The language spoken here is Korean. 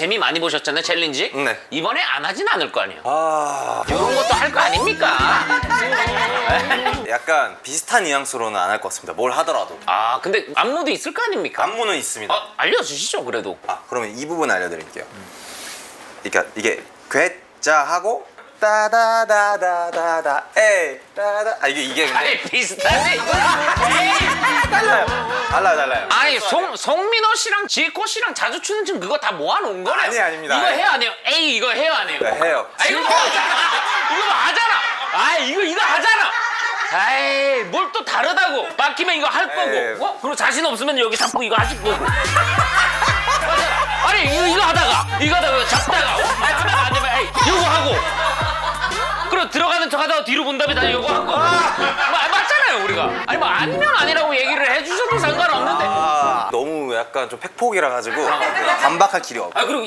재미 많이 보셨잖아요 챌린지. 네. 이번에 안 하진 않을 거 아니에요. 아 이런 것도 할 거 아닙니까? 약간 비슷한 뉘앙스로는 안 할 것 같습니다. 뭘 하더라도 아 근데 안무도 있을 거 아닙니까? 안무는 있습니다. 어, 알려주시죠 그래도. 아 그러면 이 부분 알려드릴게요. 그러니까 이게 괴짜 하고 따다다다다다 에이 따다 아 이게 이게 근데 아니 비슷하네 이거. 달라요. 달라요. 아니 송 송민호 씨랑 지코 씨랑 자주 추는 춤 그거 다 모아놓은 거네. 아니, 아닙니다. 이거 아니. 해요 안 해요? 에이 이거 해요 안 해요? 네, 해요. 아 이거 뭐 하잖아. 이거 뭐 하잖아. 아 이거 이거 하잖아. 아이 뭘 또 다르다고 맡기면 이거 할 거고 에이. 어? 그리고 자신 없으면 여기 잡고 이거 하실 거고 아니 이거 이거 하다가 이거 하다가 잡다가 어? 아, 하다가 안 되면 에이 이거 하고 그리고 들어가는 척 하다가 뒤로 본 다음에 다시 이거 하고 마- 맞잖아요 우리가 아니 뭐 아니면 아니라고 상관없는데 아 너무 약간 좀 팩폭이라 가지고 반박할 길이 없. 아 그리고